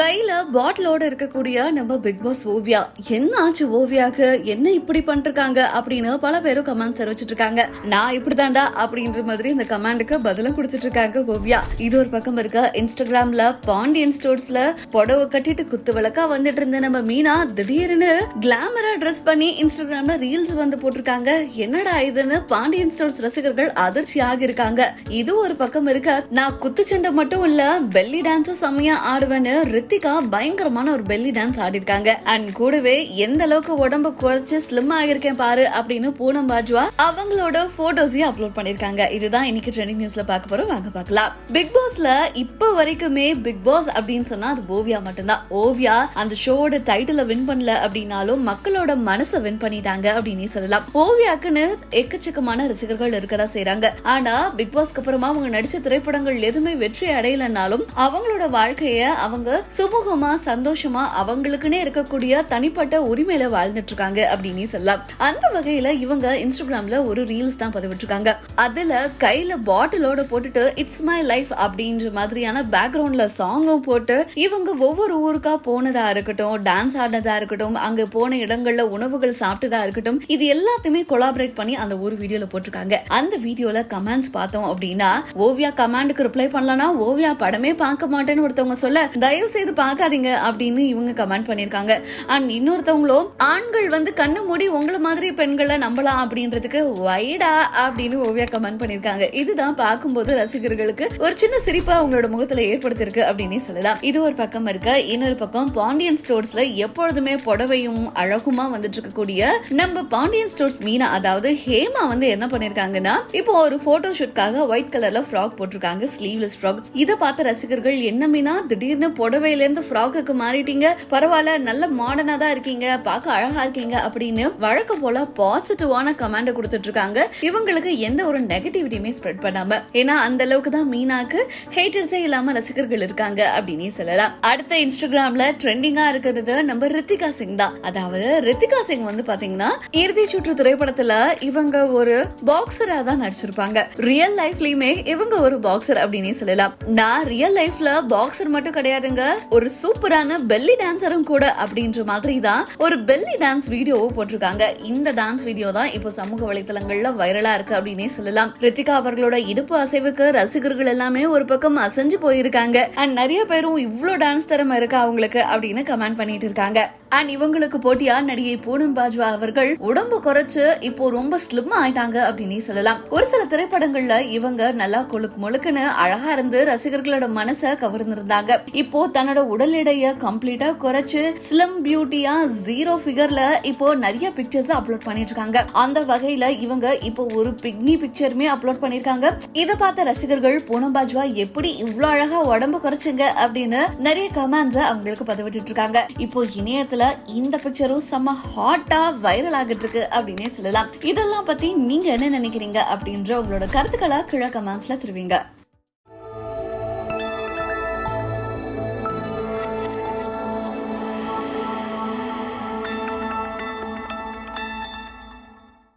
கையில பாட்டிலோட இருக்கக்கூடிய நம்ம பிக் பாஸ் ஓவியா. என்ன ஆச்சு ஓவியாக்கு என்ன இப்படி பண்ணிருக்காங்க அப்படின்னு பல பேரும் கமெண்ட் தெரிவிச்சிட்டு இருக்காங்க நான் இப்படிதான்டா அப்படின்ற மாதிரி இந்த கமெண்டுக்கு பதிலும் கொடுத்துட்டு இருக்காங்க ஓவியா. இது ஒரு பக்கம் இருக்க. இன்ஸ்டாகிராம்ல பாண்டியன் ஸ்டோர்ஸ்ல புடவை கட்டிட்டு குத்து விளக்கா வந்துட்டு இருந்த நம்ம மீனா திடீர்னு கிளாமரா ட்ரெஸ் பண்ணி இன்ஸ்டாகிராம்ல ரீல்ஸ் வந்து போட்டிருக்காங்க. என்னடா இதுன்னு பாண்டியன் ஸ்டோர்ஸ் ரசிகர்கள் அதிர்ச்சியாக இருக்காங்க இது ஒரு பக்கம் இருக்க. நான் குத்துச்சண்டை மட்டும் இல்ல பெல்லி டான்ஸும் செம்மையா ஆடுவேன்னு ரித்திகா பயங்கரமான ஒரு பெல்லி டான்ஸ் ஆடிருக்காங்க அண்ட் கூடவே எந்த அளவுக்கு உடம்ப குறைச்சு ஸ்லிம் ஆகிருக்கேன் பாரு அப்படின்னு பூனம் பாஜ்வா அவங்களோட போட்டோஸையும் அப்லோட் பண்ணிருக்காங்க இதுதான் இன்னைக்கு ட்ரெண்டிங் நியூஸ்ல பார்க்க போறோம். வாங்க பார்க்கலாம். பிக் பாஸ்ல இப்ப வரைக்குமே பிக் பாஸ் அப்படின்னு சொன்னா அது ஓவியா மட்டும்தான். ஓவியா அந்த ஷோட டைட்டில வின் பண்ணல அப்படின்னாலும் மக்களோட மனசை வின் பண்ணிட்டாங்க அப்படின்னு சொல்லலாம். ஓவியாக்குன்னு எக்கச்சக்கமான ரசிகர்கள் இருக்கதா செய்யறாங்க ஆனா பிக் பாஸ்க்கு அப்புறமா அவங்க நடிச்ச திரைப்படங்கள் எதுவுமே வெற்றி அடையலனாலும் அவங்களோட வாழ்க்கைய அவங்க சுமூகமா சந்தோஷமா அவங்களுக்குன்னே இருக்கக்கூடிய தனிப்பட்ட உரிமையில வாழ்ந்துட்டு இருக்காங்க அப்படின்னு சொல்லலாம். அந்த வகையில இவங்க இன்ஸ்டாகிராம்ல ஒரு ரீல்ஸ் தான் பதிவிட்டிருக்காங்க. அதுல கையில பாட்டிலோட போட்டுட்டு இட்ஸ் மை லைஃப் அப்படின்ற மாதிரியான பேக்ரவுண்ட்ல சாங்கும் போட்டு இவங்க ஒவ்வொரு ஊருக்கா போனதா இருக்கட்டும் டான்ஸ் ஆடினதா இருக்கட்டும் அங்க போன இடங்கள்ல உணவுகள் சாப்பிட்டதா இருக்கட்டும் இது எல்லாத்தையுமே கொலாபரேட் பண்ணி அந்த ஒரு வீடியோல போட்டிருக்காங்க. அந்த வீடியோல கமெண்ட்ஸ் பார்த்தோம் அப்படின்னா ஓவியா கமாண்டுக்கு ரிப்ளை பண்ணலன்னா ஓவியா படமே பார்க்க மாட்டேன்னு ஒருத்தவங்க சொல்ல தயவு செய்து பார்க்காதீங்க அப்படின்னு இவங்க கமெண்ட் பண்ணிருக்காங்க அண்ட் இன்னொருத்தவங்களும் ஆண்கள் வந்து கண்ணு மூடி உங்களை மாதிரி பெண்களை நம்பலாம் அப்படின்றதுக்கு வைடா அப்படின்னு ஓவியா கமெண்ட் பண்ணிருக்காங்க இதுதான் பார்க்கும்போது ரசிகர்களுக்கு ஒரு சின்ன சிரிப்பா அவங்களோட முகத்துல ஏற்படுத்திருக்கு அப்படின்னு சொல்லலாம். இது ஒரு பக்கம் இருக்க இன்னொரு பக்கம் பாண்டியன் ஸ்டோர்ஸ்ல எப்பொழுதுமே புடவையும் அழகுமா வந்துட்டு இருக்கக்கூடிய நம்ம பாண்டியன் ஸ்டோர்ஸ் மீனா அதாவது ஹேமா வந்து என்ன பண்ணிருக்காங்கன்னா இப்போ ஒரு போட்டோ ஷூட்காக ஒயிட் கலர்ல ஃப்ராக் போட்டிருக்காங்க ஸ்லீவ்லெஸ் ஃப்ராக் இதை பார்த்த ரசிகர்கள் என்ன மீனா திடீர்னு புடவை இருந்து ஃப்ராக்குக்கு மாறிட்டீங்க. பரவாயில்ல நல்ல மாடர்னா தான் இருக்கீங்க பார்க்க அழகா இருக்கீங்க அப்படின்னு வழக்கம் போல பாசிட்டிவான கமெண்ட் கொடுத்துட்டு இருக்காங்க. இவங்களுக்கு எந்த ஒரு நெகட்டிவிட்டியுமே ஸ்ப்ரெட் பண்ணாம. ஏன்னா அந்த அளவுக்கு தான் மீனாக்கு ஹேட்டர்ஸே இல்லாம ரசிகர்கள் இருக்காங்க அப்படின்னு சொல்லலாம். அடுத்த இன்ஸ்டாகிராம்ல ட்ரெண்டிங்கா இருக்கிறது நம்ம ரித்திகா சிங் தான். அதாவது ரித்திகா சிங் வந்து பாத்தீங்கன்னா இறுதி சுற்று திரைப்படத்துல இவங்க ஒரு பாக்ஸரா தான் நடிச்சிருப்பாங்க. ரியல் லைஃப்லயுமே இவங்க ஒரு பாக்ஸர் அப்படின்னு சொல்லலாம். நான் ரியல் லைஃப்ல பாக்ஸர் மட்டும் கிடையாதுங்க. ஒரு சூப்பரான பெல்லி டான்சரும் கூட அப்படின்ற மாதிரி தான் ஒரு பெல்லி டான்ஸ் வீடியோவும் போட்டிருக்காங்க. இந்த டான்ஸ் வீடியோ தான் இப்போ சமூக வலைதளங்கள்ல வைரலா இருக்கு அப்படின்னே சொல்லலாம். ரித்திகா அவர்களோட இடுப்பு அசைவுக்கு ரசிகர்கள் எல்லாமே ஒரு பக்கம் அசைஞ்சு போயிருக்காங்க. அண்ட் நிறைய பேரும் இவ்வளோ டான்ஸ் திறமை இருக்கா அவங்களுக்கு அப்படின்னு கமெண்ட் பண்ணிட்டு இருக்காங்க. அண்ட் இவங்களுக்கு போட்டியா? நடிகை பூனம் பாஜ்வா அவர்கள் உடம்பு குறைச்சு இப்போ ரொம்ப ஸ்லிம் ஆயிட்டாங்க அப்படின்னு சொல்லலாம். ஒரு சில திரைப்படங்கள்ல இவங்க நல்லா கொழுக்கு முழுக்குன்னு அழகா இருந்து ரசிகர்களோட மனசை கவர்ந்திருந்தாங்க. இப்போ தன்னோட உடல் எடைய கம்ப்ளீட்டா குறைச்சு ஸ்லிம் பியூட்டியா ஜீரோ ஃபிகர்ல இப்போ நிறைய பிக்சர்ஸ் அப்லோட் பண்ணிட்டு இருக்காங்க அந்த வகையில இவங்க இப்போ ஒரு பிக்னி பிக்சருமே அப்லோட் பண்ணிருக்காங்க. இதை பார்த்த ரசிகர்கள் பூனம் பாஜ்வா எப்படி இவ்வளவு அழகா உடம்பு குறைச்சுங்க அப்படின்னு நிறைய கமெண்ட்ஸ் அவங்களுக்கு பதிவிட்டு இருக்காங்க இப்போ இணையத்துல இந்த பிக்சரும் செம்ம ஹாட்டா வைரல் ஆகிட்டு இருக்கு அப்படின்னே சொல்லலாம். இதெல்லாம் பத்தி நீங்க என்ன நினைக்கிறீங்க அப்படின்ற உங்களோட கருத்துக்களை கீழே கமெண்ட்ஸ்ல திருவீங்க.